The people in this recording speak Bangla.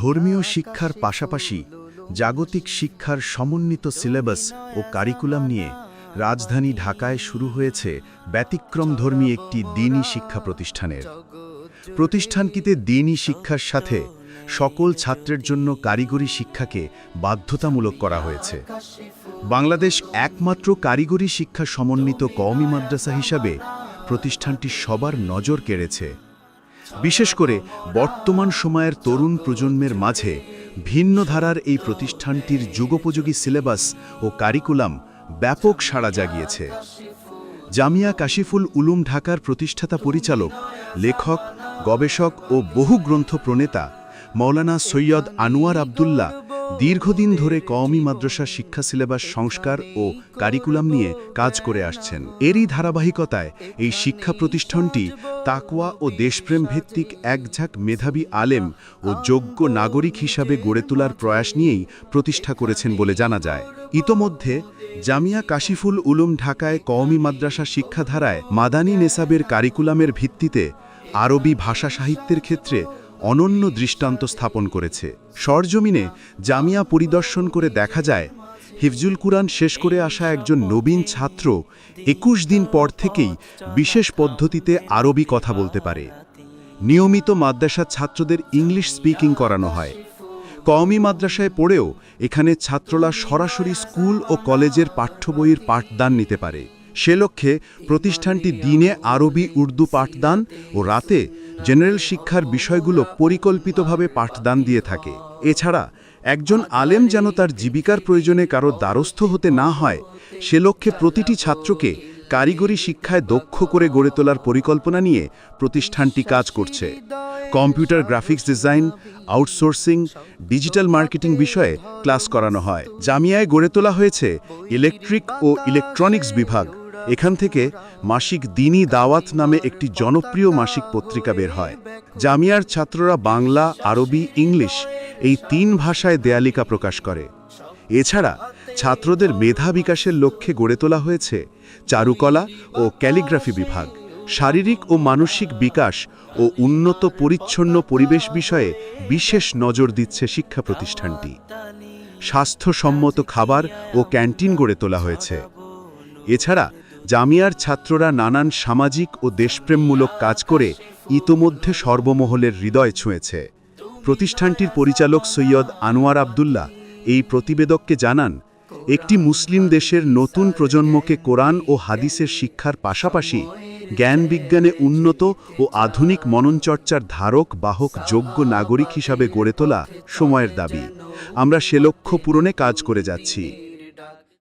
ধর্মীয় শিক্ষার পাশাপাশি জাগতিক শিক্ষার সমন্বিত সিলেবাস ও কারিকুলাম নিয়ে রাজধানী ঢাকায় শুরু হয়েছে ব্যতিক্রমধর্মী একটি দিনই শিক্ষা প্রতিষ্ঠানের। প্রতিষ্ঠানটিতে দিনই শিক্ষার সাথে সকল ছাত্রের জন্য কারিগরি শিক্ষাকে বাধ্যতামূলক করা হয়েছে। বাংলাদেশ একমাত্র কারিগরি শিক্ষা সমন্বিত কওমি মাদ্রাসা হিসাবে প্রতিষ্ঠানটি সবার নজর কেড়েছে। বিশেষ করে বর্তমান সময়ের তরুণ প্রজন্মের মাঝে ভিন্ন ধারার এই প্রতিষ্ঠানটির যুগোপযোগী সিলেবাস ও কারিকুলাম ব্যাপক সাড়া জাগিয়েছে। জামিয়া কাশিফুল উলুম ঢাকার প্রতিষ্ঠাতা পরিচালক, লেখক, গবেষক ও বহু গ্রন্থ প্রণেতা মৌলানা সৈয়দ আনোয়ার আবদুল্লাহ দীর্ঘদিন ধরে কওমি মাদ্রাসা শিক্ষা সিলেবাস সংস্কার ও কারিকুলাম নিয়ে কাজ করে আসছেন। এরই ধারাবাহিকতায় এই শিক্ষা প্রতিষ্ঠানটি তাকওয়া ও দেশপ্রেম ভিত্তিক একঝাঁক মেধাবী আলেম ও যোগ্য নাগরিক হিসাবে গড়ে তোলার প্রয়াস নিয়েই প্রতিষ্ঠা করেছেন বলে জানা যায়। ইতোমধ্যে জামিয়া কাশিফুল উলুম ঢাকায় কওমি মাদ্রাসা শিক্ষাধারায় মাদানী নেসাবের কারিকুলামের ভিত্তিতে আরবি ভাষা সাহিত্যের ক্ষেত্রে অনন্য দৃষ্টান্ত স্থাপন করেছে। সরজমিনে জামিয়া পরিদর্শন করে দেখা যায়, হিফজুল কুরআন শেষ করে আসা একজন নবীন ছাত্র একুশ দিন পর থেকেই বিশেষ পদ্ধতিতে আরবি কথা বলতে পারে। নিয়মিত মাদ্রাসার ছাত্রদের ইংলিশ স্পিকিং করানো হয়। কওমি মাদ্রাসায় পড়েও এখানে ছাত্ররা সরাসরি স্কুল ও কলেজের পাঠ্য বইয়ের পাঠদান নিতে পারে। সে লক্ষ্যে প্রতিষ্ঠানটি দিনে আরবি, উর্দু পাঠদান ও রাতে জেনারেল শিক্ষার বিষয়গুলো পরিকল্পিতভাবে পাঠদান দিয়ে থাকে। এছাড়া একজন আলেম যেন তার জীবিকার প্রয়োজনে কারও দ্বারস্থ হতে না হয়, সে লক্ষ্যে প্রতিটি ছাত্রকে কারিগরি শিক্ষায় দক্ষ করে গড়ে তোলার পরিকল্পনা নিয়ে প্রতিষ্ঠানটি কাজ করছে। Computer graphics design, outsourcing, digital marketing বিষয়ে ক্লাস করানো হয়। জামিয়ায় গড়ে তোলা হয়েছে ইলেকট্রিক ও ইলেকট্রনিক্স বিভাগ। এখান থেকে মাসিক দিনী দাওয়াত নামে একটি জনপ্রিয় মাসিক পত্রিকা বের হয়। জামিয়ার ছাত্ররা বাংলা, আরবি, ইংলিশ এই তিন ভাষায় দেয়ালিকা প্রকাশ করে। এছাড়া ছাত্রদের মেধা বিকাশের লক্ষ্যে গড়ে তোলা হয়েছে চারুকলা ও ক্যালিগ্রাফি বিভাগ। শারীরিক ও মানসিক বিকাশ ও উন্নত পরিচ্ছন্ন পরিবেশ বিষয়ে বিশেষ নজর দিচ্ছে শিক্ষা প্রতিষ্ঠানটি। স্বাস্থ্যসম্মত খাবার ও ক্যান্টিন গড়ে তোলা হয়েছে। এছাড়া জামিয়ার ছাত্ররা নানান সামাজিক ও দেশপ্রেমমূলক কাজ করে ইতোমধ্যে সর্বমহলের হৃদয় ছুঁয়েছে। প্রতিষ্ঠানটির পরিচালক সৈয়দ আনোয়ার আবদুল্লাহ এই প্রতিবেদককে জানান, একটি মুসলিম দেশের নতুন প্রজন্মকে কোরআন ও হাদিসের শিক্ষার পাশাপাশি জ্ঞান বিজ্ঞানে উন্নত ও আধুনিক মননচর্চার ধারক, বাহক, যোগ্য নাগরিক হিসাবে গড়ে তোলা সময়ের দাবি। আমরা সে লক্ষ্য পূরণে কাজ করে যাচ্ছি।